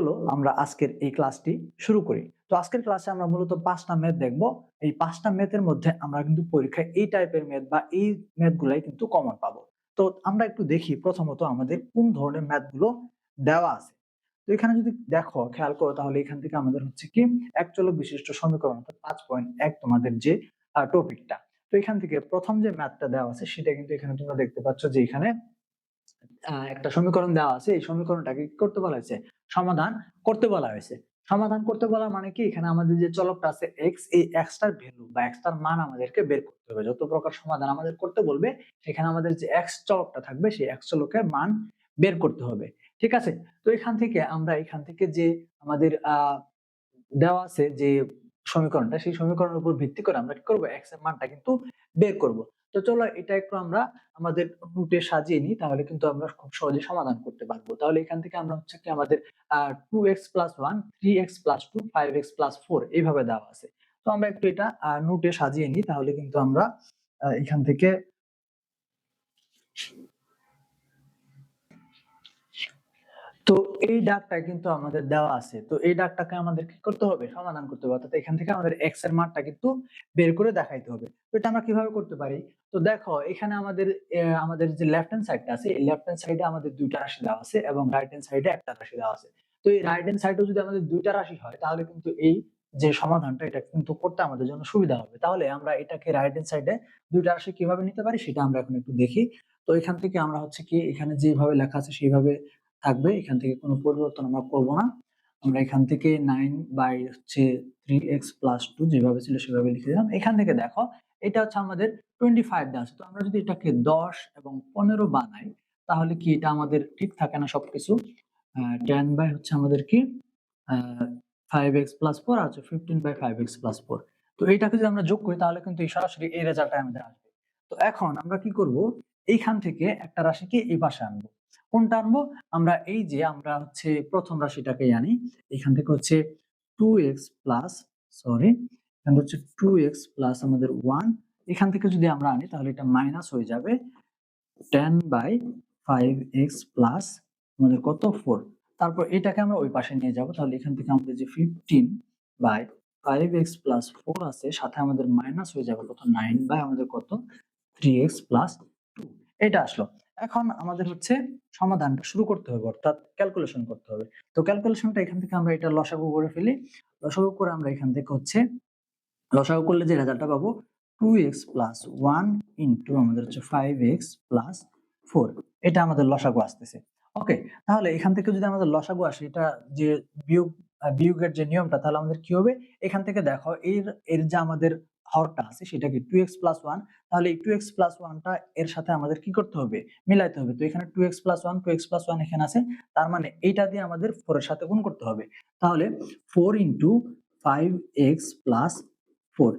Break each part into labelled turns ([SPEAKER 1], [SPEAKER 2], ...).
[SPEAKER 1] হলো আমরা আজকের এই ক্লাসটি শুরু করি। তো আজকের ক্লাসে আমরা মূলত পাঁচটা ম্যাথ দেখব। এই পাঁচটা ম্যাথের মধ্যে আমরা কিন্তু পরীক্ষায় এই টাইপের ম্যাথ বা এই ম্যাথ গুলাই কিন্তু কমন পাবো। তো আমরা একটু দেখি প্রথমত আমাদের কোন ধরনের ম্যাথগুলো দেওয়া আছে। তো এখানে যদি দেখো, খেয়াল করো তাহলে এখান থেকে আমাদের হচ্ছে কি এক চলক বিশিষ্ট সমীকরণ অর্থাৎ পাঁচ পয়েন্ট এক তোমাদের যে টপিকটা তো এখান থেকে প্রথম যে ম্যাথটা দেওয়া আছে সেটা কিন্তু এখানে তোমরা দেখতে পাচ্ছ যে এখানে একটা সমীকরণ দেওয়া আছে। এই সমীকরণটাকে করতে বলা হয়েছে? সমাধান করতে বলা হয়েছে। সমাধান করতে বলা মানে কি? এখানে আমাদের যে চলকটা আছে এক্স এই এক্সটার ভ্যালু বা এক্সটার মান আমাদেরকে বের করতে হবে। যত প্রকার সমাধান আমাদের করতে বলবে, সেখানে আমাদের যে এক্স চলকটা থাকবে, সেই এক্স চলকের মান বের করতে হবে। ঠিক আছে? তো এখান থেকে আমরা এখান থেকে যে আমাদের দেওয়া আছে যে সমীকরণটা, সেই সমীকরণের উপর ভিত্তি করে আমরা কি করব? এক্সের মানটা কিন্তু বের করব। তো চলো এটা একটু আমরা আমাদের রুটে সাজিয়ে নিই, তাহলে কিন্তু আমরা খুব সহজে সমাধান করতে পারব। তাহলে এখান থেকে আমরা হচ্ছে কি আমাদের two X plus one three X plus two five X plus four এইভাবে দেওয়া আছে। তো আমরা একটু এটা নোটে সাজিয়ে নিই, তাহলে কিন্তু আমরা এখান থেকে তো এই ডাকটা কিন্তু আমাদের দেওয়া আছে। তো এই ডাকটাকে আমাদের কি করতে হবে? সমাধান করতে হবে। অর্থাৎ এখান থেকে আমাদের এক্সের মানটা কিন্তু বের করে দেখাইতে হবে। তো এটা আমরা কীভাবে করতে পারি? তো দেখো, এখানে আমাদের আমাদের যে লেফট হ্যান্ড সাইডটা আছে, এই লেফট হ্যান্ড সাইডে আমাদের দুইটা রাশি দেওয়া আছে এবং রাইট হ্যান্ড সাইডে একটা রাশি দেওয়া আছে। তো এই রাইট হ্যান্ড সাইডেও যদি আমাদের দুইটা রাশি হয়, তাহলে কিন্তু এই যে সমাধানটা, এটা কিন্তু করতে আমাদের জন্য সুবিধা হবে। তাহলে আমরা এটাকে রাইট হ্যান্ড সাইডে দুইটা রাশি কীভাবে নিতে পারি, সেটা আমরা এখন একটু দেখি। তো এখান থেকে আমরা হচ্ছে কি, এখানে যেভাবে লেখা আছে, সেইভাবে থাকবে, এখান থেকে কোনো পরিবর্তন আমরা করব না। আমরা এখান থেকে নাইন বাই হচ্ছে থ্রি এক্স প্লাস টু যেভাবে ছিল সেভাবে লিখে দিলাম। এখান থেকে দেখো, এটা হচ্ছে আমাদের টোয়েন্টি ফাইভ দেওয়া আছে। তো আমরা যদি এটাকে দশ এবং পনেরো বানাই, তাহলে কি এটা আমাদের ঠিক থাকে না সবকিছু? টেন বাই হচ্ছে আমাদের কি? ফাইভ এক্স প্লাস ফোর আছে fifteen by five X plus four তো এটাকে যদি আমরা যোগ করি, তাহলে কিন্তু এই সরাসরি এই রেজাল্টটা আমাদের আসবে। তো এখন আমরা কি করব? এইখান থেকে একটা রাশিকে এই পাশে আনব। কোনটা আনব? আমরা এই যে আমরা হচ্ছে প্রথম রাশিটাকে আনি। এখান থেকে হচ্ছে টু এক্স প্লাস সরি এখান হচ্ছে টু এক্স প্লাস আমাদের ওয়ান এখান থেকে যদি আমরা আনি তাহলে এটা মাইনাস হয়ে যাবে ten by five X plus আমাদের কত? ফোর তারপর এটাকে আমরা ওই পাশে নিয়ে যাব। তাহলে এখান থেকে আমাদের যে fifteen by five X plus four আছে, সাথে আমাদের মাইনাস হয়ে যাবে কত? নাইন বাই আমাদের কত? থ্রি এক্স প্লাস টু এটা আসলো। এখন আমাদের হচ্ছে সমাধানটা শুরু করতে হবে, অর্থাৎ ক্যালকুলেশন করতে হবে। তো ক্যালকুলেশনটা এখান থেকে আমরা এটা লসাগু করে ফেলি। লসাগু করে আমরা এখান থেকে হচ্ছে, লসাগু করলে যে রেজাল্টটা পাবো two X plus one into আমাদের হচ্ছে ফাইভ এক্স প্লাস ফোর এটা আমাদের লসাগু আসতেছে। ওকে তাহলে এখান থেকে যদি আমাদের লসাগু আসে, এটা যে বিয়োগ, বিয়োগের যে নিয়মটা, তাহলে আমাদের কি হবে? এখান থেকে দেখো, এর এর যে আমাদের হরটা আছে, সেটাকে টু এক্স প্লাস ওয়ান তাহলে এই টু এক্স প্লাস ওয়ানটা এর সাথে আমাদের কি করতে হবে? মিলাইতে হবে। তো এখানে two X plus one two X plus one এখানে আছে, তার মানে এইটা দিয়ে আমাদের ফোর এর সাথে গুণ করতে হবে। তাহলে four into five x plus four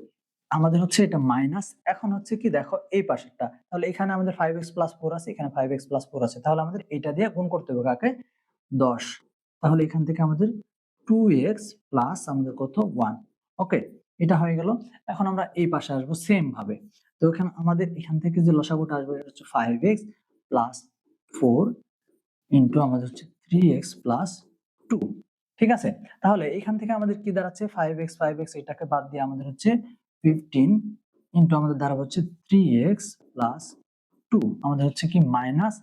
[SPEAKER 1] আমাদের হচ্ছে এটা মাইনাস এখন হচ্ছে কি দেখো এই পাশেরটা, তাহলে এখানে আমাদের ফাইভ এক্স প্লাস ফোর আছে, এখানে ফাইভ এক্স প্লাস ফোর আছে, তাহলে আমাদের এটা দিয়ে গুণ করতে হবে কাকে? দশ। তাহলে এখান থেকে আমাদের টু এক্স প্লাস আমাদের কত? ওয়ান ওকে এটা হয়ে গেল। এখন আমরা এই পাশে আসব সেম ভাবে। তো এখানে আমাদের এখান থেকে যে লসাগুটা আসবে এটা হচ্ছে five x plus four into আমাদের হচ্ছে থ্রি এক্স প্লাস টু ঠিক আছে? তাহলে এখান থেকে আমাদের কি দাঁড়াচ্ছে? ফাইভ এক্স ফাইভ এক্স এটাকে বাদ দিয়ে আমাদের হচ্ছে ফিফটিন ইন্টু আমাদের দাঁড়াবে হচ্ছে থ্রি এক্স প্লাস টু আমাদের হচ্ছে কি মাইনাস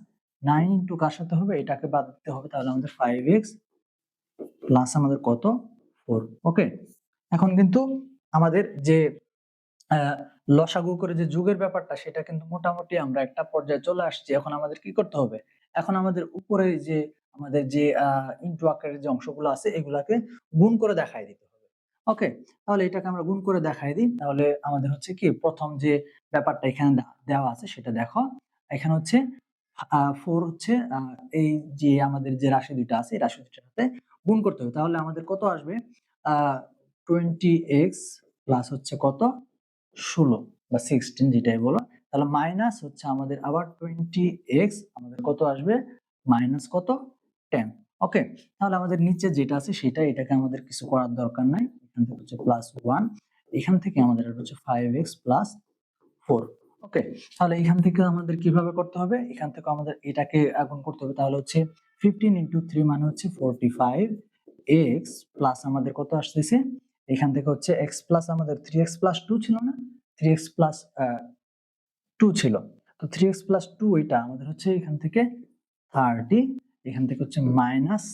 [SPEAKER 1] নাইন ইন্টু কার সাথে হবে? এটাকে বাদ দিতে হবে তাহলে আমাদের ফাইভ এক্স প্লাস আমাদের কত? ফোর ওকে এখন কিন্তু আমাদের যে লসাগু করে যে যুগের ব্যাপারটা, সেটা কিন্তু মোটামুটি আমরা একটা পর্যায়ে চলে আসছি। এখন আমাদের কি করতে হবে? এখন আমাদের উপরে যে, আমাদের যে ইন্টু আকারের যে অংশগুলো আছে, এগুলাকে গুণ করে দেখাই দিতে হবে। ওকে? তাহলে এটাকে আমরা গুণ করে দেখাই দিই। তাহলে আমাদের হচ্ছে কি, প্রথম যে ব্যাপারটা এখানে দেওয়া আছে, সেটা দেখো। এখানে হচ্ছে ফোর হচ্ছে এই যে আমাদের যে রাশি দুইটা আছে, এই রাশি দুইটার সাথে গুণ করতে হবে। তাহলে আমাদের কত আসবে? টোয়েন্টি এক্স প্লাস হচ্ছে কত? ষোলো বা সিক্সটিন যেটাই বলো। তাহলে মাইনাস হচ্ছে আমাদের আবার টোয়েন্টি এক্স আমাদের কত আসবে? মাইনাস কত? টেন ওকে তাহলে আমাদের নিচে যেটা আছে সেটা এটাকে আমাদের কিছু করার দরকার নাই। এখান থেকে হচ্ছে প্লাস ওয়ান এখান থেকে আমাদের হচ্ছে five x plus four okay তাহলে এখান থেকে আমাদের কীভাবে করতে হবে? এখান থেকে আমাদের এটাকে আগুন করতে হবে। তাহলে হচ্ছে ফিফটিন ইন্টু থ্রি মানে হচ্ছে ফোরটি ফাইভ এক্স প্লাস আমাদের কত আসতেছে? এখান থেকে হচ্ছে এক্স প্লাস আমাদের থ্রি এক্স প্লাস টু ছিল না? থ্রি এক্স প্লাস টু ছিল। তো থ্রি এক্স প্লাস টু এটা আমাদের হচ্ছে এখান থেকে থার্টি এখান থেকে হচ্ছে মাইনাস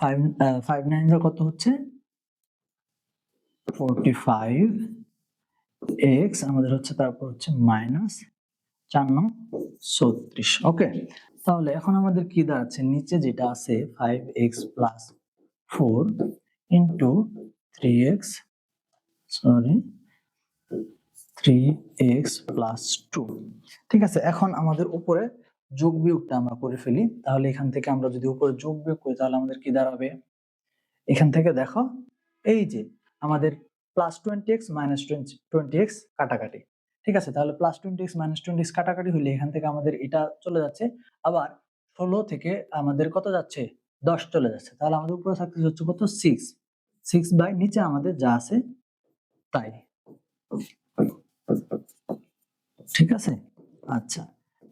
[SPEAKER 1] ফাইভ ফাইভ নাইন কত হচ্ছে? ফোরটি ফাইভ এক্স আমাদের হচ্ছে তারপর হচ্ছে মাইনাস চার নং ছত্রিশ। ওকে তাহলে এখন আমাদের কি দাঁড়াচ্ছে নিচে যেটা আছে five x plus four into three x sorry three x plus two ঠিক আছে, এখন আমাদের উপরে যোগ বিয়োগটা আমরা করে ফেলি। তাহলে এখান থেকে আমরা যদি উপরে যোগ বিয়োগ করি, তাহলে আমাদের কি দাঁড়াবে? এখান থেকে দেখো, এই যে আমাদের plus twenty x minus twenty twenty x কাটাকাটি। ঠিক আছে, তাহলে plus twenty x minus twenty x কাটাকাটি হলে এখান থেকে আমাদের এটা চলে যাচ্ছে। আবার ষোলো থেকে আমাদের কত যাচ্ছে? দশ চলে যাচ্ছে। তাহলে আমাদের উপরে থাকতে হচ্ছে কত? সিক্স সিক্স বাই নিচে আমাদের যা আছে তাই। ঠিক আছে? আচ্ছা।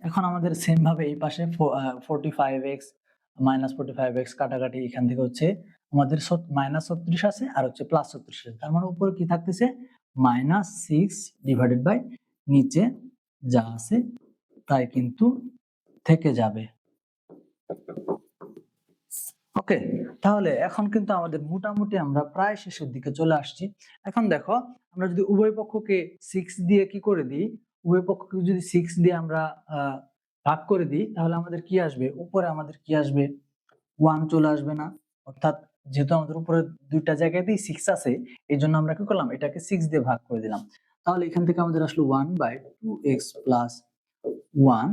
[SPEAKER 1] এখন আমাদের সেম ভাবে এই পাশে forty five x minus forty five x কাটাকাটি এখান থেকে হচ্ছে আমাদের মাইনাস ছত্রিশ আছে আর হচ্ছে প্লাস ছত্রিশ আছে। তার মানে উপরে কি থাকতেছে? মাইনাস সিক্স ডিভাইডেড বাই নিচে যা আছে তাই কিন্তু থেকে যাবে। ওকে, তাহলে এখন কিন্তু আমাদের মোটামুটি আমরা প্রায় শেষের দিকে চলে আসছি। এখন দেখো, আমরা যদি উভয় পক্ষকে সিক্স দিয়ে কি করে দিই? উভয় পক্ষকে যদি সিক্স দিয়ে আমরা ভাগ করে দিই, তাহলে আমাদের কি আসবে? উপরে আমাদের কি আসবে? ওয়ান চলে আসবে না। অর্থাৎ যেহেতু আমাদের উপরে দুইটা জায়গাতেই সিক্স আছে, এই জন্য আমরা কি করলাম? এটাকে সিক্স দিয়ে ভাগ করে দিলাম। তাহলে এখান থেকে আমাদের আসলো one by two x plus one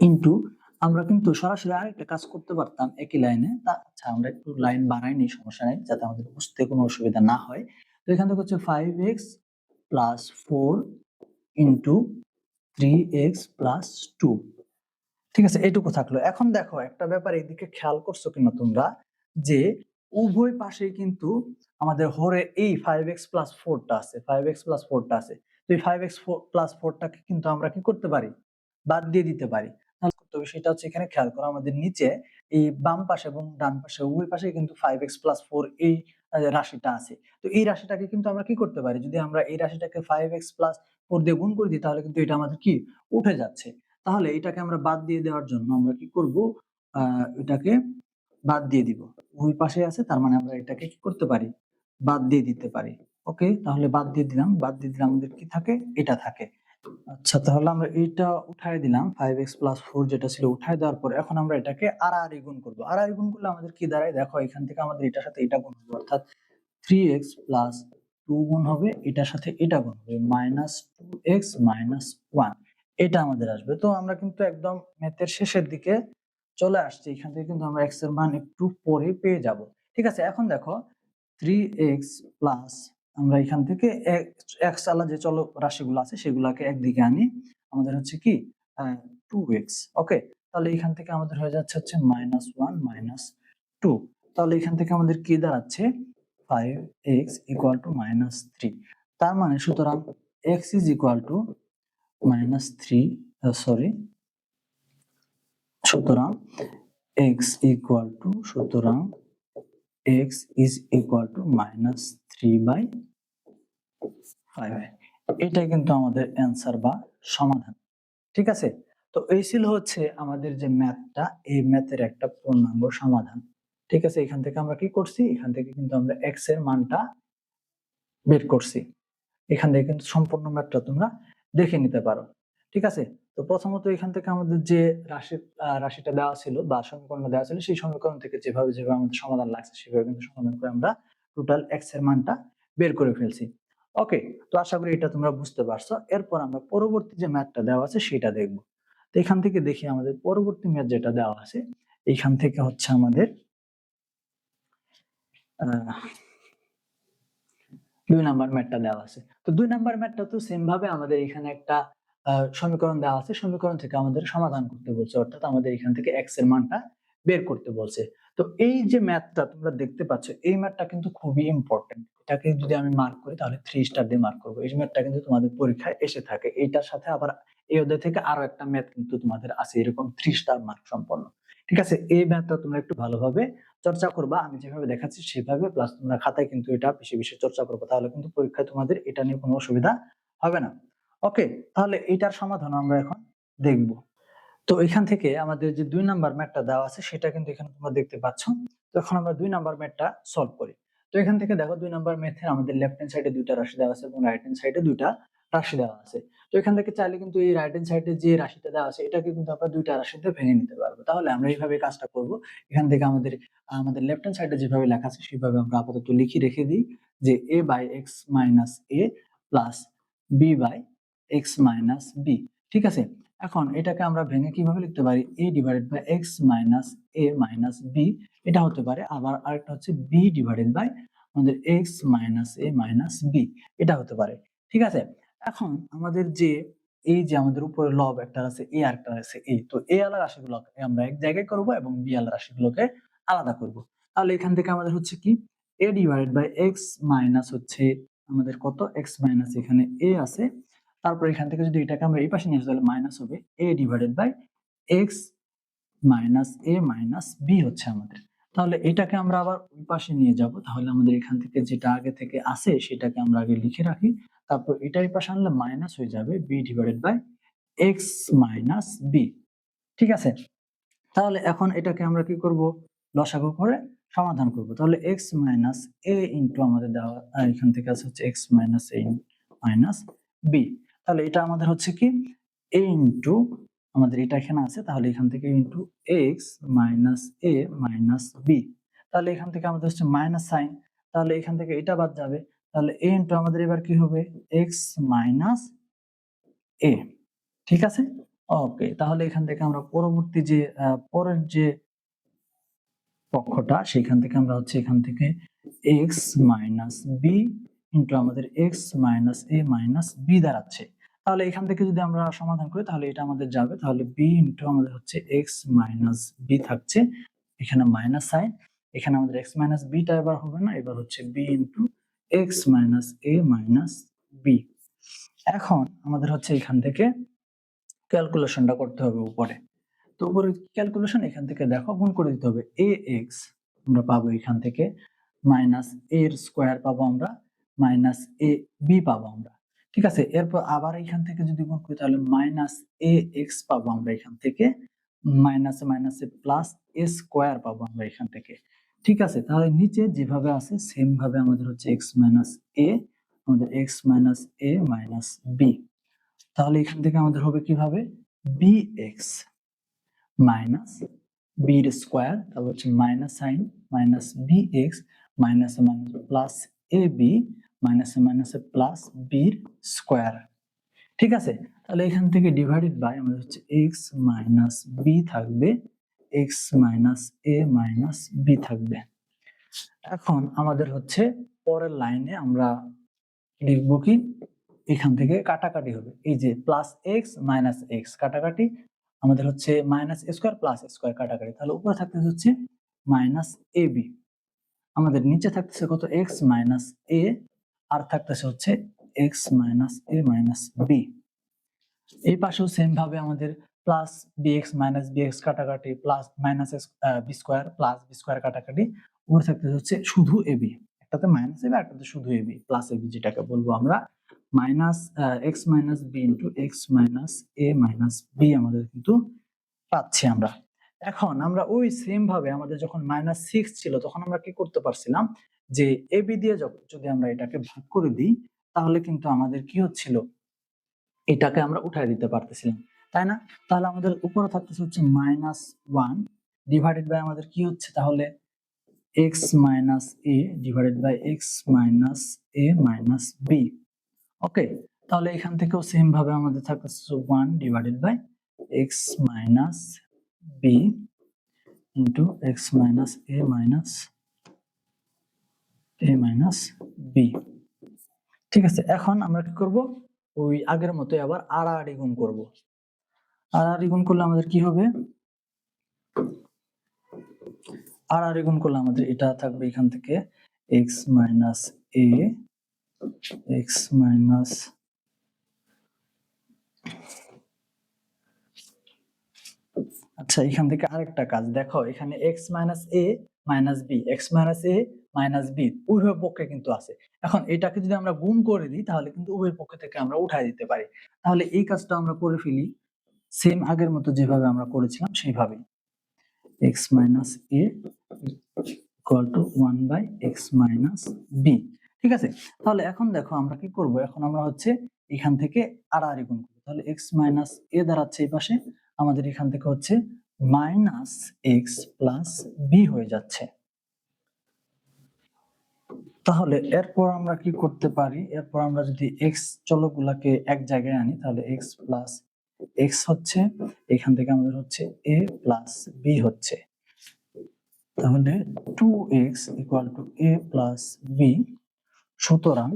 [SPEAKER 1] into আমরা কিন্তু সরাসরি আরেকটা কাজ করতে পারতাম একই লাইনে তা আচ্ছা আমরা একটু লাইন বাড়াই নি, সমস্যা নেই, যাতে আমাদের বুঝতে কোনো অসুবিধা না হয়। তো এখান থেকে হচ্ছে five x plus four into three x plus two ঠিক আছে, এইটুকু থাকল। এখন দেখো, একটা ব্যাপার এইদিকে খেয়াল করছ কিনা তোমরা, যে উভয় পাশে কিন্তু আমাদের হরে এই ফাইভ এক্স প্লাস ফোরটা আছে ফাইভ এক্স প্লাস ফোরটা আছে। তো এই ফাইভ এক্স প্লাস ফোরটাকে কিন্তু আমরা কি করতে পারি? বাদ দিয়ে দিতে পারি। হবে সেটা হচ্ছে এখানে খেয়াল করো আমাদের নিচে এই বাম পাশে এবং ডান পাশে, উভয় পাশে কিন্তু ফাইভ এক্স প্লাস ফোর এই রাশিটা আছে। তো এই রাশিটাকে কিন্তু আমরা কি করতে পারি? যদি আমরা এই রাশিটাকে ফাইভ এক্স প্লাস ফোর দিয়ে গুণ করে দিই, তাহলে কিন্তু এটা আমাদের কি? উঠে যাচ্ছে। তাহলে এটাকে আমরা বাদ দিয়ে দেওয়ার জন্য আমরা কি করব? এটাকে বাদ দিয়ে দিব। ওই পাশে আছে, তার মানে আমরা এটাকে কি করতে পারি? বাদ দিয়ে দিতে পারি। ওকে তাহলে বাদ দিয়ে দিলাম। বাদ দিয়ে দিলাম আমাদের কি থাকে? এটা থাকে। আচ্ছা তাহলে আমরা এটা উঠায় দিলাম। ফাইভ এক্স প্লাস ফোর যেটা ছিল উঠায় দেওয়ার পর এখন আমরা এটাকে আর আর গুণ করব। আর গুণ করলে আমাদের কি দাঁড়ায়? দেখো, এখান থেকে আমাদের এটার সাথে এটা গুণ হবে, অর্থাৎ থ্রি এক্স প্লাস টু গুণ হবে, এটার সাথে এটা গুণ হবে minus two x minus one এটা আমাদের আসবে। তো আমরা কিন্তু একদম ম্যাথের শেষের দিকে চলে আসছি। এখান থেকে কিন্তু আমরা এক্সের মান একটু পরে পেয়ে যাব। ঠিক আছে, এখন দেখো থ্রি এক্স প্লাস আমরা এখান থেকে এক্স আলা যে চল রাশিগুলো আছে সেগুলাকে একদিকে আনি। আমাদের হচ্ছে কি টু এক্স ওকে তাহলে এখান থেকে আমাদের হয়ে যাচ্ছে হচ্ছে মাইনাস ওয়ান মাইনাস টু তাহলে এখান থেকে আমাদের কি দাঁড়াচ্ছে? Five x equal to minus three তার মানে সুতরাং x is equal to minus three sorry সুতরাং এক্স ইকুয়াল টু সুতরাং x is equal to minus by five এটাই কিন্তু আমাদের অ্যান্সার বা সমাধান। ঠিক আছে? তো এই ছিল হচ্ছে আমাদের যে ম্যাথটা এই ম্যাথের একটা পূর্ণাঙ্গ সমাধান। ঠিক আছে? এখান থেকে আমরা কি করছি? এখান থেকে কিন্তু আমরা এক্সের মানটা বের করছি। এখান থেকে কিন্তু সম্পূর্ণ ম্যাথটা তোমরা দেখে নিতে পারো। ঠিক আছে? তো প্রথমত এখান থেকে আমাদের যে রাশি রাশিটা দেওয়া ছিল বা সমীকরণ দেওয়া ছিল, সেই সমীকরণ থেকে যেভাবে যেভাবে আমাদের সমাধান লাগছে, সেভাবে কিন্তু সমাধান করে আমরা টোটাল এক্সের মানটা বের করে ফেলছি। ওকে তো আশা করি এটা তোমরা বুঝতে পারছ। এরপর আমরা পরবর্তী যে ম্যাথটা দেওয়া আছে সেটা দেখব। তো এখান থেকে দেখি আমাদের পরবর্তী ম্যাথ যেটা দেওয়া আছে, এইখান থেকে হচ্ছে আমাদের দুই নাম্বার ম্যাথটা দেওয়া আছে। তো দুই নাম্বার ম্যাথটা তো সেম ভাবে আমাদের এখানে একটা সমীকরণ দেওয়া আছে। সমীকরণ থেকে আমাদের সমাধান করতে বলছে। অর্থাৎ আমাদের এখান থেকে এক্সের মানটা বের করতে বলছে। তো এই যে ম্যাথটা তোমরা দেখতে পাচ্ছ, এই ম্যাথটা কিন্তু খুবই ইম্পর্টেন্ট এটাকে যদি আমি মার্ক করি, তাহলে থ্রি স্টার দিয়ে মার্ক করব। এই ম্যাথটা কিন্তু তোমাদের পরীক্ষায় এসে থাকে। এইটার সাথে আবার এই অধ্যায় থেকে আরও একটা ম্যাথ কিন্তু তোমাদের আছে, এরকম থ্রি স্টার মার্ক সম্পন্ন। ঠিক আছে? এই ম্যাথটা তোমরা একটু ভালোভাবে চর্চা করবা। আমি যেভাবে দেখাচ্ছি, সেভাবে প্লাস তোমরা খাতায় কিন্তু এটা বেশি বেশি চর্চা করব। তাহলে কিন্তু পরীক্ষায় তোমাদের এটা নিয়ে কোনো অসুবিধা হবে না। ওকে তাহলে এটার সমাধান আমরা এখন দেখব। তো এখান থেকে আমাদের যে দুই নাম্বার ম্যাথটা দেওয়া আছে, সেটা কিন্তু এখানে তোমরা দেখতে পাচ্ছ। তো এখন আমরা দুই নাম্বার ম্যাটটা সলভ করি। তো এখান থেকে দেখো দুই নাম্বার ম্যাথের আমাদের লেফট হ্যান্ড সাইডে দুইটা রাশি দেওয়া আছে এবং রাইট হ্যান্ড সাইডে দুইটা রাশি দেওয়া আছে। তো এখান থেকে চাইলে কিন্তু এই রাইট হ্যান্ড সাইডে যে রাশিটা দেওয়া আছে, এটাকে কিন্তু আমরা দুইটা রাশিতে ভেঙে নিতে পারব। তাহলে আমরা এইভাবে কাজটা করব। এখান থেকে আমাদের আমাদের লেফট হ্যান্ড সাইডে যেভাবে লেখা আছে সেভাবে আমরা আপাতত লিখে রেখে দিই যে a by x minus a plus b by x minus b ঠিক আছে? এখন এটাকে আমরা ভেঙে কীভাবে লিখতে পারি? A divided by x minus a minus b এটা হতে পারে। আবার আরেকটা হচ্ছে বি ডিভাইডেড বাই আমাদের x minus a minus b এটা হতে পারে। ঠিক আছে? এখন আমাদের যে, এই যে আমাদের উপরে লব একটা আছে এ আর একটা আছে এ তো এ আলা রাশিগুলোকে আমরা এক জায়গায় করব এবং বি আলা রাশিগুলোকে আলাদা করব। তাহলে এখান থেকে আমাদের হচ্ছে কি? A divided by x minus হচ্ছে আমাদের কত? এক্স মাইনাস এখানে এ আছে। তারপর এখান থেকে যদি এটাকে আমরা এই পাশে নিয়ে আসি মাইনাস হবে a divided by x minus a minus b হচ্ছে আমাদের। তাহলে এটাকে আমরা আবার ওই পাশে নিয়ে যাব, তাহলে আমাদের এখান থেকে যেটা আগে থেকে আসে সেটাকে আমরা আগে লিখে রাখি। তারপর এটা এই পাশে আনলে মাইনাস হয়ে যাবে b divided by x minus b ঠিক আছে? তাহলে এখন এটাকে আমরা কি করব? লসাগু করে সমাধান করব। তাহলে এক্স মাইনাস এ ইন্টু আমাদের দেওয়া এখান থেকে আছে হচ্ছে x minus a minus b তাহলে এটা আমাদের হচ্ছে কি? এ ইন্টু আমাদের এটা এখানে আছে, তাহলে এখান থেকে into x minus a minus b তাহলে এখান থেকে আমাদের হচ্ছে মাইনাস সাইন তাহলে এখান থেকে এটা বাদ যাবে। তাহলে এ ইন্টু আমাদের এবার কি হবে? এক্স মাইনাস এ ঠিক আছে? ওকে তাহলে এখান থেকে আমরা পরবর্তী যে পরের যে পক্ষটা, সেখান থেকে আমরা হচ্ছে এখান থেকে এক্স মাইনাস বি ইন্টু আমাদের x minus a minus b দাঁড়াচ্ছে। তাহলে এখান থেকে যদি আমরা সমাধান করি, তাহলে এটা আমাদের যাবে। তাহলে বি ইন্টু আমাদের হচ্ছে এক্স মাইনাস বি থাকছে। এখানে মাইনাস সাইন এখানে আমাদের এক্স মাইনাস বিটা এবার হবে না, এবার হচ্ছে b into x minus a minus b এখন আমাদের হচ্ছে এখান থেকে ক্যালকুলেশনটা করতে হবে উপরে। তো উপরে ক্যালকুলেশন এখান থেকে দেখো, গুণ করে দিতে হবে এ এক্স আমরা পাবো এখান থেকে মাইনাস এর স্কোয়ার পাবো আমরা। মাইনাস এ বি পাবো আমরা। ঠিক আছে? এরপর আবার এখান থেকে যদি গুণ করি, তাহলে মাইনাস এ এক্স পাবো আমরা এখান থেকে। মাইনাসে মাইনাসে প্লাস এ স্কোয়ার পাবো আমরা এখান থেকে। ঠিক আছে? তাহলে নিচে যেভাবে আছে সেম ভাবে আমাদের হচ্ছে এক্স মাইনাস এ আমাদের x minus a minus b তাহলে এখান থেকে আমাদের হবে কীভাবে? বি এক্স মাইনাস বির স্কোয়ার তারপর হচ্ছে minus sign minus b x মাইনাসে মাইনাস প্লাস এ বি মাইনাসে মাইনাসে প্লাস বির স্কোয়ার ঠিক আছে? তাহলে এখান থেকে ডিভাইডেড বাই আমাদের হচ্ছে এক্স মাইনাস বি থাকবে। X minus a minus b থাকবে। এখন আমাদের হচ্ছে পরের লাইনে আমরা লিখব কি? এখান থেকে কাটাকাটি হবে। এই যে প্লাস এক্স মাইনাস এক্স কাটাকাটি। আমাদের হচ্ছে মাইনাস স্কোয়ার প্লাস স্কোয়ার কাটাকাটি। তাহলে উপরে থাকতেছে হচ্ছে মাইনাস এ বি আমাদের নিচে থাকতেছে কত? এক্স মাইনাস এ আর থাকতেছে হচ্ছে x minus a minus b এই পাশেও সেম ভাবে আমাদের plus b x minus b x কাটাকাটি plus minus b square plus b square কাটাকাটি উপরে থাকতেছে হচ্ছে শুধু এ বি একটাতে মাইনাস এবি একটাতে শুধু a b plus a b যেটাকে বলব আমরা। Minus x minus b into x minus a minus b আমাদের কিন্তু পাচ্ছি আমরা। এখন আমরা ওই সেম ভাবে আমাদের যখন মাইনাস সিক্স ছিল, তখন আমরা কি করতে পারছিলাম? যে এ বি দিয়ে যদি আমরা এটাকে ভাগ করে দিই, তাহলে কিন্তু আমাদের কি হচ্ছিল? এটাকে আমরা উঠাই দিতে পারতেছিলাম, তাই না? তাহলে আমাদের উপরে থাকতেছে হচ্ছে মাইনাস ওয়ান ডিভাইডেড বাই আমাদের কি হচ্ছে? তাহলে x minus a divided by x minus a minus b okay তাহলে এখান থেকেও সেম ভাবে আমাদের থাকতেছে one divided by x minus b into x minus a minus a minus b ঠিক আছে, এখন আমরা কি করব? ওই আগের মতোই আবার আর আড়াআড়ি গুণ করব। আড়াআড়ি গুণ করলে আমাদের কি হবে? আর আড়াআড়ি গুণ করলে আমাদের এটা থাকবে এখান থেকে x minus a x minus আচ্ছা এখান থেকে আরেকটা কাজ। দেখো, এখানে x minus a minus b x minus a minus b উভয় পক্ষে কিন্তু আছে। এখন এটাকে যদি আমরা গুণ করে দিই, তাহলে কিন্তু উভয় পক্ষ থেকে আমরা উঠাই দিতে পারি। তাহলে এই কাজটা আমরা করে ফেলি সেম আগের মতো যেভাবে আমরা করেছিলাম সেইভাবে x minus a equal to one by x minus b ঠিক আছে? তাহলে এখন দেখো আমরা কি করব? এখন আমরা হচ্ছে এখান থেকে আড়াআড়ি গুণ করব। তাহলে এক্স মাইনাস এ দাঁড়াচ্ছে এই পাশে, আমাদের এখান থেকে হচ্ছে মাইনাস এক্স প্লাস বি হয়ে যাচ্ছে। তাহলে এরপর আমরা কি করতে পারি? এরপর আমরা যদি এক্স চলকগুলাকে এক জায়গায় আনি, তাহলে এক্স প্লাস এক্স হচ্ছে, এখান থেকে আমাদের হচ্ছে এ প্লাস বি হচ্ছে। তাহলে two x equal to a plus b সুতরাং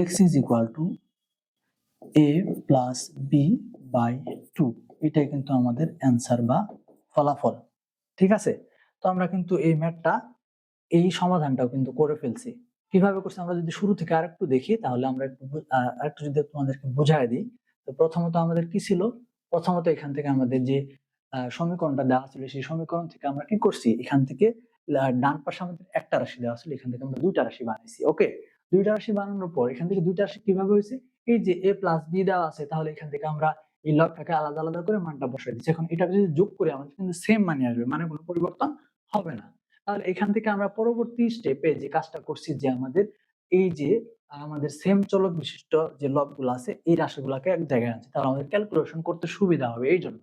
[SPEAKER 1] x is equal to a plus b by two এটাই কিন্তু আমাদের অ্যান্সার বা ফলাফল। ঠিক আছে? তো আমরা কিন্তু এই ম্যাথটা এই সমাধানটাও কিন্তু করে ফেলছি। কীভাবে করছি আমরা যদি শুরু থেকে আরেকটু দেখি, তাহলে আমরা একটু আরেকটু যদি তোমাদেরকে বুঝাই দিই, তো প্রথমত আমাদের কি ছিল? প্রথমত এখান থেকে আমাদের যে সমীকরণটা দেওয়া ছিল, সেই সমীকরণ থেকে আমরা কি করছি? এখান থেকে ডান পাশে আমাদের একটা রাশি দেওয়া ছিল, এখান থেকে আমরা দুইটা রাশি বানাইছি, ওকে? দুইটা রাশি বানানোর পর এখান থেকে দুইটা রাশি কীভাবে হয়েছে? এই যে এ প্লাস বি দেওয়া আছে, তাহলে এখান থেকে আমরা এই লবটাকে আলাদা আলাদা করে মানটা বসাই দিচ্ছি। এখন এটাকে যদি যোগ করে, আমাদের কিন্তু সেম মানে আসবে মানে কোনো পরিবর্তন হবে না। তাহলে এখান থেকে আমরা পরবর্তী স্টেপে যে কাজটা করছি যে আমাদের এই যে, আমাদের সেম চলক বিশিষ্ট যে লবগুলো আছে, এই রাশিগুলোকে এক জায়গায় আনছি। তাহলে আমাদের ক্যালকুলেশন করতে সুবিধা হবে এই জন্য।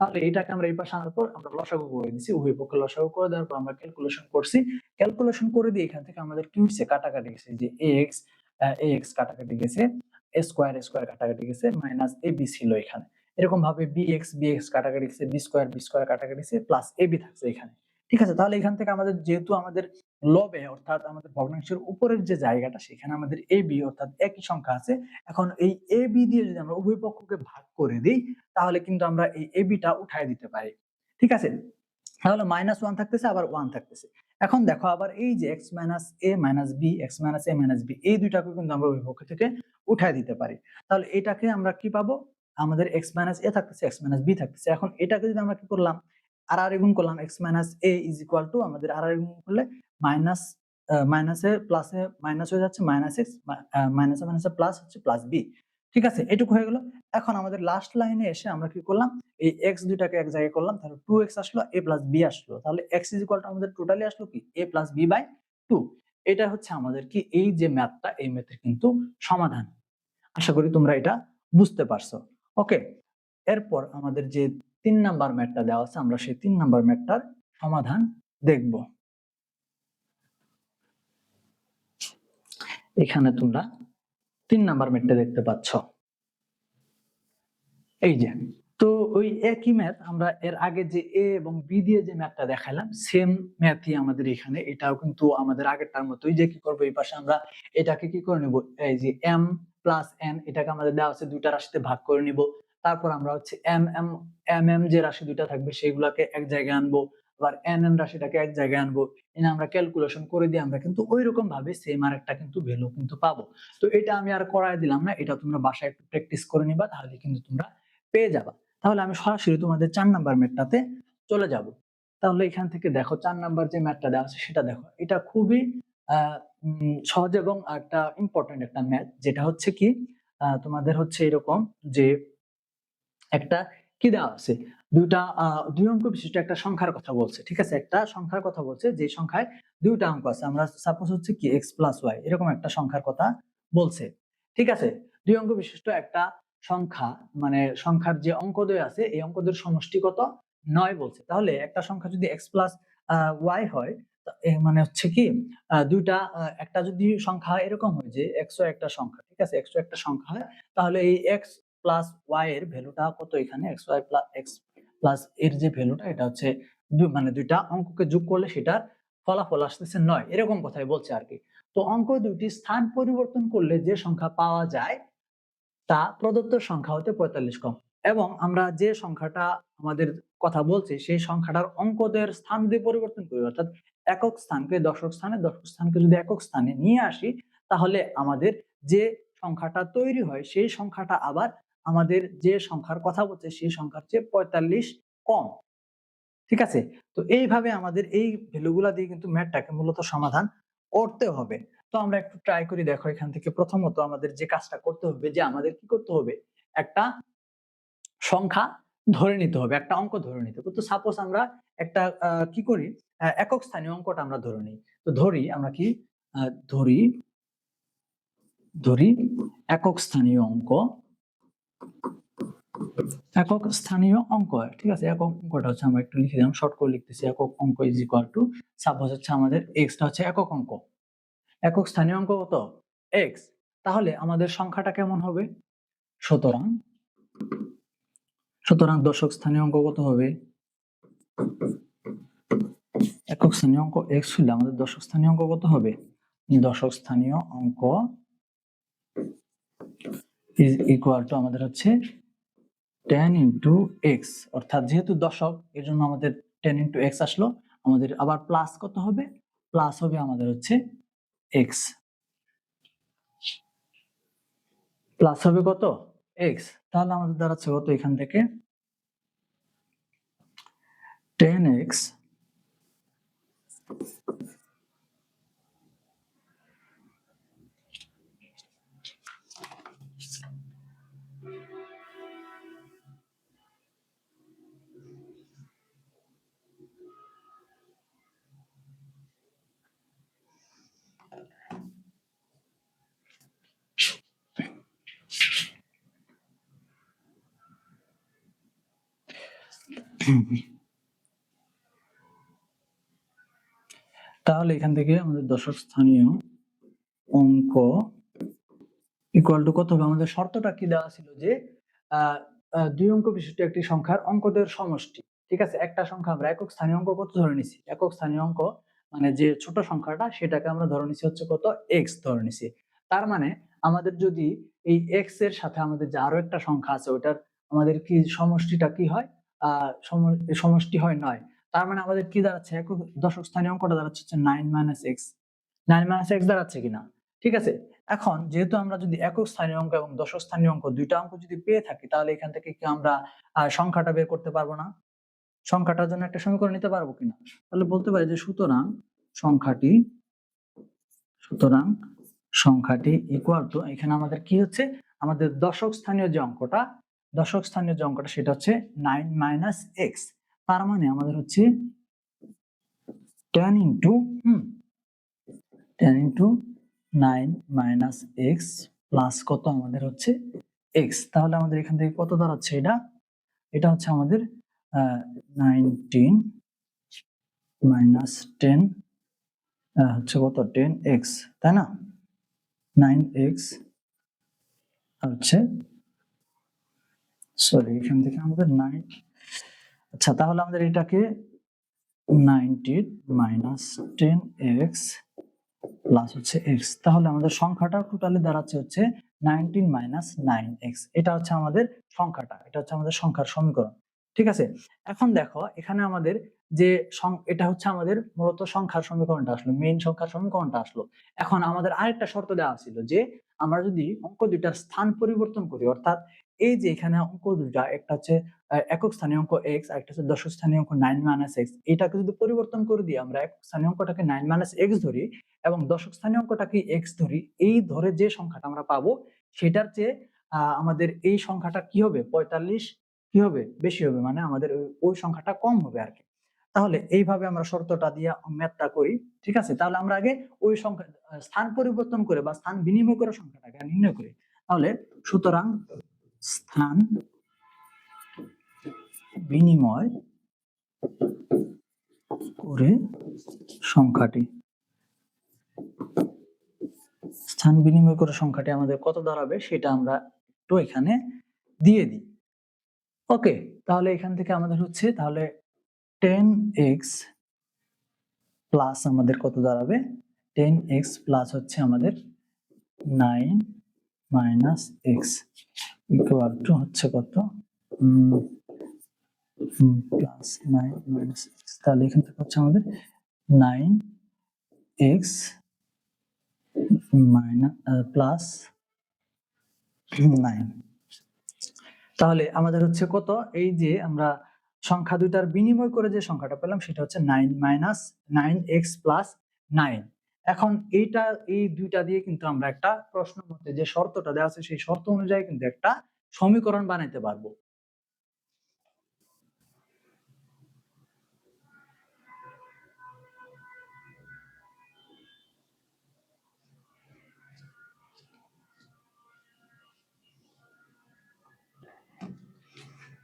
[SPEAKER 1] তাহলে এটাকে আমরা এই পাশে আনার পর আমরা লসাগু করে দিচ্ছি উভয় পক্ষে লসাগু করে দেওয়ার পর আমরা ক্যালকুলেশন করছি। ক্যালকুলেশন করে দিয়ে এখান থেকে আমাদের কি হচ্ছে কাটাকাটি গেছে। যে এক্স এক্স কাটাকাটি গেছে স্কোয়ার স্কোয়ার কাটাকাটি গেছে মাইনাস এ বি ছিল এখানে। এরকম ভাবে বি এক্স বি এক্স কাটাকাটি গেছে বি স্কোয়ার বি স্কোয়ার কাটাকাটি গেছে প্লাস এ বি থাকছে এখানে। ঠিক আছে? তাহলে এখান থেকে আমাদের যেহেতু আমাদের লবে, অর্থাৎ আমাদের ভগ্নাংশের উপরের যে জায়গাটা, সেখানে আমাদের এ বি অর্থাৎ একই সংখ্যা আছে। এখন এই এ বি দিয়ে যদি আমরা উভয় পক্ষকে ভাগ করে দিই, তাহলে কিন্তু আমরা এই এ বিটা উঠায় দিতে পারি। ঠিক আছে? তাহলে মাইনাস ওয়ান থাকতেছে, আবার ওয়ান থাকতেছে। এখন দেখো আবার এই যে x minus a minus b x minus a minus b এই দুইটাকে কিন্তু আমরা উভয় পক্ষ থেকে উঠায় দিতে পারি। তাহলে এটাকে আমরা কি পাবো? আমাদের এক্স মাইনাস এ থাকতেছে এক্স মাইনাস বি থাকতেছে। এখন এটাকে যদি আমরা কি করলাম? আর আর গুণ করলাম x minus a is equal to আমাদের আর আর গুণ করলে মাইনাস মাইনাসে প্লাসে মাইনাস হয়ে যাচ্ছে মাইনাস এক্স মাইনাসে মাইনাসে প্লাস হচ্ছে প্লাস বি ঠিক আছে? এটুকু হয়ে গেল। এখন আমাদের লাস্ট লাইনে এসে আমরা কি করলাম? এই এক্স দুইটাকে এক জায়গায় করলাম, তাহলে টু এক্স আসলো এ প্লাস বি আসলো। তাহলে এক্স ইজ ইকুয়াল টু আমাদের টোটালি আসলো কি? A plus b by two এটা হচ্ছে আমাদের কি? এই যে ম্যাথটা এই ম্যাথের কিন্তু সমাধান। আশা করি তোমরা এটা বুঝতে পারছ। ওকে এরপর আমাদের যে তিন নাম্বার ম্যাথটা দেওয়া আছে, আমরা সেই তিন নাম্বার ম্যাথটার সমাধান দেখব। এখানে তোমরা তিন নাম্বার ম্যাথটা দেখতে পাচ্ছ। এই যে, তো ওই একই ম্যাথ, আমরা এর আগে যে এ এবং বি দিয়ে যে ম্যাথটা দেখালাম সেম ম্যাথই আমাদের এখানে, এটাও কিন্তু আমাদের আগেরটার মতোই যে কি করব, এই পাশে আমরা এটাকে কি করে নিব? এই যে এম প্লাস এন, এটাকে আমাদের দেওয়া আছে দুইটা রাশিতে ভাগ করে নিব। তারপর আমরা হচ্ছে এম এম এম এম যে রাশি দুইটা থাকবে সেগুলোকে এক জায়গায় আনব, আবার এন এন রাশিটাকে এক জায়গায় আনব। এনে আমরা ক্যালকুলেশন করে দিয়ে আমরা কিন্তু ওই রকম ভাবে সেম আর একটা কিন্তু ভ্যালু কিন্তু পাবো। তো এটা আমি আর করায় দিলাম না, এটা তোমরা বাসায় একটু প্র্যাকটিস করে নিবা, তাহলে কিন্তু তোমরা পেয়ে যাবা। তাহলে আমি সরাসরি তোমাদের চার নাম্বার ম্যাটটাতে চলে যাব। তাহলে এখান থেকে দেখো, চার নাম্বার যে ম্যাথটা দেওয়া আছে সেটা দেখো। এটা খুবই সহজ এবং একটা ইম্পর্টেন্ট একটা ম্যাথ যেটা হচ্ছে কি তোমাদের হচ্ছে এরকম যে একটা কি দেওয়া আছে? দুইটা দুই অঙ্ক বিশিষ্ট একটা সংখ্যার কথা বলছে, ঠিক আছে? একটা সংখ্যার কথা বলছে, যে সংখ্যায় দুইটা অঙ্ক আছে। আমরা সাপোজ হচ্ছে কি এক্স প্লাস ওয়াই এরকম একটা সংখ্যার কথা বলছে, ঠিক আছে? দুই অঙ্ক বিশিষ্ট একটা সংখ্যা মানে সংখ্যার যে অঙ্কদ্বয় আছে, এই অঙ্কদের সমষ্টি কত? নয় বলছে। তাহলে একটা সংখ্যা যদি এক্স প্লাস ওয়াই হয় মানে হচ্ছে কি দুইটা একটা যদি সংখ্যা এরকম হয় যে একশো একটা সংখ্যা, ঠিক আছে? একশো একটা সংখ্যা হয়, তাহলে এই এক্স প্লাস ওয়াই এর ভ্যালুটা কত এখানে? X y plus x plus এর যে ভ্যালুটা, এটা হচ্ছে মানে দুইটা অঙ্ককে যোগ করলে সেটার ফলাফল আসতেছে নয়। এরকম কথাই বলছে আর কি। তো অঙ্ক দুইটি স্থান পরিবর্তন করলে যে সংখ্যা পাওয়া যায়, তা প্রদত্ত সংখ্যা হতে পঁয়তাল্লিশ কম। এবং আমরা যে সংখ্যাটা আমাদের কথা বলছি, সেই সংখ্যাটার অঙ্কদের স্থান যদি পরিবর্তন করি, অর্থাৎ একক স্থানকে দশক স্থানে, দশক স্থানকে যদি একক স্থানে নিয়ে আসি, তাহলে আমাদের যে সংখ্যাটা তৈরি হয়, সেই সংখ্যাটা আবার আমাদের যে সংখ্যার কথা বলছে, সেই সংখ্যার চেয়ে পঁয়তাল্লিশ কম। ঠিক আছে? তো এইভাবে আমাদের এই ভ্যালুগুলা দিয়ে কিন্তু ম্যাথটাকে মূলত সমাধান করতে হবে। তো আমরা একটু ট্রাই করি, দেখো এখান থেকে প্রথমত আমাদের যে কাজটা করতে হবে, যে আমাদের কি করতে হবে? একটা সংখ্যা ধরে নিতে হবে, একটা অঙ্ক ধরে নিতে হবে। তো সাপোজ আমরা একটা কি করি? একক স্থানীয় অঙ্কটা আমরা ধরে নিই। তো ধরি, আমরা কি? ধরি ধরি একক স্থানীয় অঙ্ক একক স্থানীয় অঙ্ক ঠিক আছে? একক অঙ্কটা হচ্ছে আমরা একটু লিখে দিলাম শর্ট করে লিখতেছি, একক অঙ্ক ইজ ইকুয়াল টু সাপোজ হচ্ছে আমাদের এক্সটা হচ্ছে একক অঙ্ক। একক স্থানীয় অঙ্ক কত? এক্স তাহলে আমাদের সংখ্যাটা কেমন হবে? সুতরাং সুতরাং দশক স্থানীয় অঙ্ক কত হবে? একক স্থানীয় অঙ্ক এক্স হলে আমাদের দশক স্থানীয় অঙ্ক কত হবে? দশক স্থানীয় অঙ্ক ইজ ইকুয়াল টু আমাদের হচ্ছে টেন ইন্টু এক্স অর্থাৎ যেহেতু দশক এর জন্য আমাদের টেন ইন্টু এক্স আসলো, আমাদের আবার প্লাস কত হবে? প্লাস হবে আমাদের হচ্ছে এক্স প্লাস হবে কত? এক্স তাহলে আমাদের দাঁড়াচ্ছে কত এখান থেকে? টেন এক্স তাহলে এখান থেকে আমাদের দশক স্থানীয় অঙ্ক ইকুয়াল টু কত হবে? আমাদের শর্তটা কি দেওয়া ছিল যে দুই অঙ্ক বিশিষ্ট একটি সংখ্যার অঙ্কদের সমষ্টি, ঠিক আছে? একটা সংখ্যা আমরা একক স্থানীয় অঙ্ক কত ধরে নিছি? একক স্থানীয় অঙ্ক মানে যে ছোট সংখ্যাটা, সেটাকে আমরা ধরে নিছি হচ্ছে কত? এক্স ধরে নিছি। তার মানে আমাদের যদি এই এক্সের সাথে আমাদের যে আরও একটা সংখ্যা আছে ওটার আমাদের কি সমষ্টিটা কি হয়? সমষ্টি হয় নয়। তার মানে আমাদের কি দাঁড়াচ্ছে? একক দশক স্থানীয় অঙ্কটা দাঁড়াচ্ছে হচ্ছে nine minus x nine minus x দাঁড়াচ্ছে কিনা? ঠিক আছে? এখন যেহেতু আমরা যদি একক স্থানীয় অঙ্ক এবং দশক স্থানীয় অঙ্ক দুইটা অঙ্ক যদি পেয়ে থাকি, তাহলে এখান থেকে কি আমরা সংখ্যাটা বের করতে পারব না? সংখ্যাটার জন্য একটা সমীকরণ নিতে পারব কিনা? তাহলে বলতে পারি যে সুতরাং সংখ্যাটি সুতরাং সংখ্যাটি ইকুয়াল টু এখানে আমাদের কি হচ্ছে? আমাদের দশক স্থানীয় যে অঙ্কটা দশক স্থানীয় যে অঙ্কটা, সেটা হচ্ছে নাইন মাইনাস এক্স তার মানে আমাদের হচ্ছে ten into hmm ten into nine minus x plus কত আমাদের হচ্ছে এক্স তাহলে আমাদের এখান থেকে কত দাঁড়াচ্ছে এটা? এটা হচ্ছে আমাদের নাইনটিন মাইনাস টেন হচ্ছে কত? টেন এক্স তাই না? নাইন এক্স হচ্ছে সরি এখান থেকে আমাদের নাইন আচ্ছা তাহলে আমাদের এটাকে nineteen minus ten x plus হচ্ছে এক্স তাহলে আমাদের সংখ্যাটা টোটালি দাঁড়াচ্ছে হচ্ছে নাইনটিন মাইনাস নাইন এক্স এটা হচ্ছে আমাদের সংখ্যাটা, এটা হচ্ছে আমাদের সংখ্যার সমীকরণ। ঠিক আছে? এখন দেখো, এখানে আমাদের যে এটা হচ্ছে আমাদের মূলত সংখ্যার সমীকরণটা আসলো মেইন সংখ্যার সমীকরণটা আসলো। এখন আমাদের আরেকটা শর্ত দেওয়া ছিল যে আমরা যদি অঙ্ক দুইটার স্থান পরিবর্তন করি, অর্থাৎ এই যে এখানে অঙ্ক দুইটা, একটা হচ্ছে একক স্থানীয় অঙ্ক এক্স আর একটা হচ্ছে দশক স্থানীয় অঙ্ক নাইন মাইনাস এক্স এটাকে যদি পরিবর্তন করে দিই আমরা একক স্থানীয় অঙ্কটাকে নাইন মাইনাস এক্স ধরি এবং দশক স্থানীয় অঙ্কটাকে এক্স ধরি, এই ধরে যে সংখ্যাটা আমরা পাবো, সেটার চেয়ে আমাদের এই সংখ্যাটা কি হবে? পঁয়তাল্লিশ কি হবে? বেশি হবে মানে আমাদের ওই সংখ্যাটা কম হবে আর কি তাহলে এইভাবে আমরা শর্তটা দিয়ে ম্যাথটা করি, ঠিক আছে? তাহলে আমরা আগে ওই সংখ্যা স্থান পরিবর্তন করে বা স্থান বিনিময় করে সংখ্যাটাকে নির্ণয় করি। তাহলে সুতরাং স্থান বিনিময় করে সংখ্যাটি। স্থান বিনিময় করে সংখ্যাটি আমাদের কত দাঁড়াবে সেটা আমরা একটু এখানে দিয়ে দিই। ওকে, তাহলে এখান থেকে আমাদের হচ্ছে তাহলে টেন এক্স প্লাস আমাদের কত দাঁড়াবে? টেন এক্স প্লাস হচ্ছে আমাদের নাইন মাইনাস এক্স। ইকুয়াল হচ্ছে কত? প্লাস নাইন মাইনাস এক্স তাহলে এখান থেকে হচ্ছে আমাদের nine x minus plus nine তাহলে আমাদের হচ্ছে কত? এই যে আমরা সংখ্যা দুইটার বিনিময় করে যে সংখ্যাটা পেলাম, সেটা হচ্ছে nine minus nine x plus nine এখন এইটা, এই দুইটা দিয়ে কিন্তু আমরা একটা প্রশ্ন মধ্যে যে শর্তটা দেওয়া আছে, সেই শর্ত অনুযায়ী কিন্তু একটা সমীকরণ বানাইতে পারব।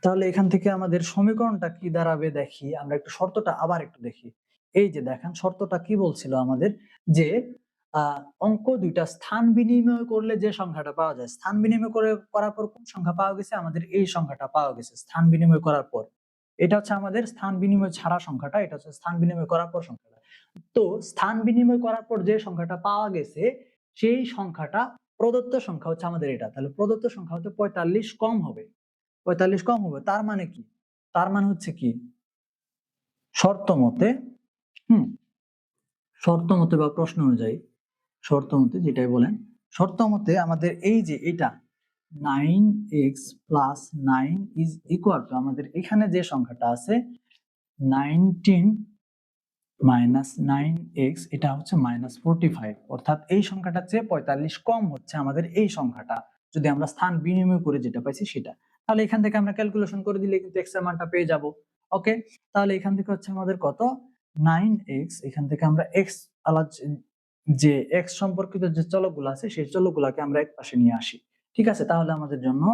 [SPEAKER 1] তাহলে এখান থেকে আমাদের সমীকরণটা কি দাঁড়াবে দেখি, আমরা একটু শর্তটা আবার একটু দেখি। এই যে দেখেন, শর্তটা কি বলছিল আমাদের? যে অঙ্ক দুইটা স্থান বিনিময় করলে যে সংখ্যাটা পাওয়া যায়, স্থান বিনিময় করে করার পর কোন সংখ্যা পাওয়া গেছে? আমাদের এই সংখ্যাটা পাওয়া গেছে, স্থান বিনিময় করার পর। এটা হচ্ছে আমাদের স্থান বিনিময় ছাড়া সংখ্যাটা, এটা হচ্ছে স্থান বিনিময় করার পর সংখ্যাটা। তো, স্থান বিনিময় করার পর যে সংখ্যাটা পাওয়া গেছে, সেই সংখ্যাটা প্রদত্ত সংখ্যা হচ্ছে আমাদের এটা। তাহলে প্রদত্ত সংখ্যা হচ্ছে পঁয়তাল্লিশ কম হবে। পঁয়তাল্লিশ কম হবে, তার মানে কি? তার মানে হচ্ছে কি? শর্ত মতে হুম। শর্ত মতে বা প্রশ্ন অনুযায়ী, শর্ত মতে যেটাই বলেন, শর্ত মতে আমাদের এই যে এটা, nine x plus nine is equal to আমাদের এখানে যে সংখ্যাটা আছে, নাইনটিন মাইনাস নাইন এক্স, এটা হচ্ছে মাইনাস ফোরটি ফাইভ। অর্থাৎ এই সংখ্যাটা চেয়ে পঁয়তাল্লিশ কম হচ্ছে আমাদের এই সংখ্যাটা। যদি আমরা স্থান বিনিময় করে যেটা পাইছি সেটা। তাহলে এখান থেকে আমরা ক্যালকুলেশন করে দিলে কিন্তু এক্স মানটা পেয়ে যাব। ওকে তাহলে এখান থেকে হচ্ছে আমাদের কত? নাইন এক্স, এখান থেকে আমরা এক্স আলাদা যে এক্স সম্পর্কিত যে চলকগুলো আছে, সেই চলকগুলোকে আমরা এক পাশে নিয়ে আসি। ঠিক আছে? তাহলে আমাদের জন্য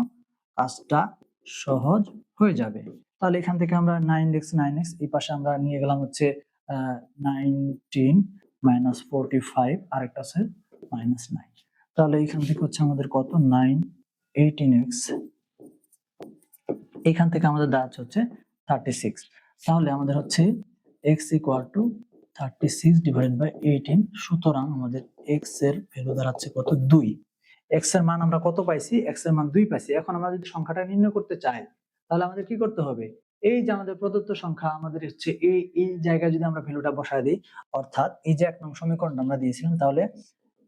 [SPEAKER 1] কাজটা সহজ হয়ে যাবে। তাহলে এখান থেকে আমরা নাইন এক্স নাইন এক্স, এই পাশে আমরা নিয়ে গেলাম হচ্ছে নাইনটিন মাইনাস ফোরটি ফাইভ, আরেকটা আছে মাইনাস নাইন। তাহলে এখান থেকে হচ্ছে আমাদের কত? Nine eighteen x. এখান থেকে আমাদের দাঁড়াচ্ছে হচ্ছে থার্টি সিক্স। তাহলে আমাদের হচ্ছে x equal to thirty six divided by eighteen সুতরাং আমাদের এক্সের ভ্যালু দাঁড়াচ্ছে কত? দুই। এক্সের মান আমরা কত পাইছি? এক্সের মান দুই পাইছি। এখন আমরা যদি সংখ্যাটা নির্ণয় করতে চাই, তাহলে আমাদের কি করতে হবে? এই যে আমাদের প্রদত্ত সংখ্যা, আমাদের হচ্ছে এই এই জায়গায় যদি আমরা ভ্যালুটা বসায় দিই, অর্থাৎ এই যে এক নং সমীকরণটা আমরা দিয়েছিলাম, তাহলে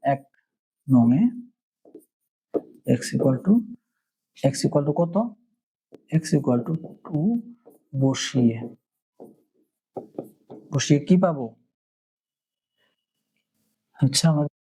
[SPEAKER 1] এক নঙে x equal to x equal to কত? এক্স ইকুয়াল টু টু বসিয়ে বসিয়ে কি পাবো? হচ্ছে আমাদের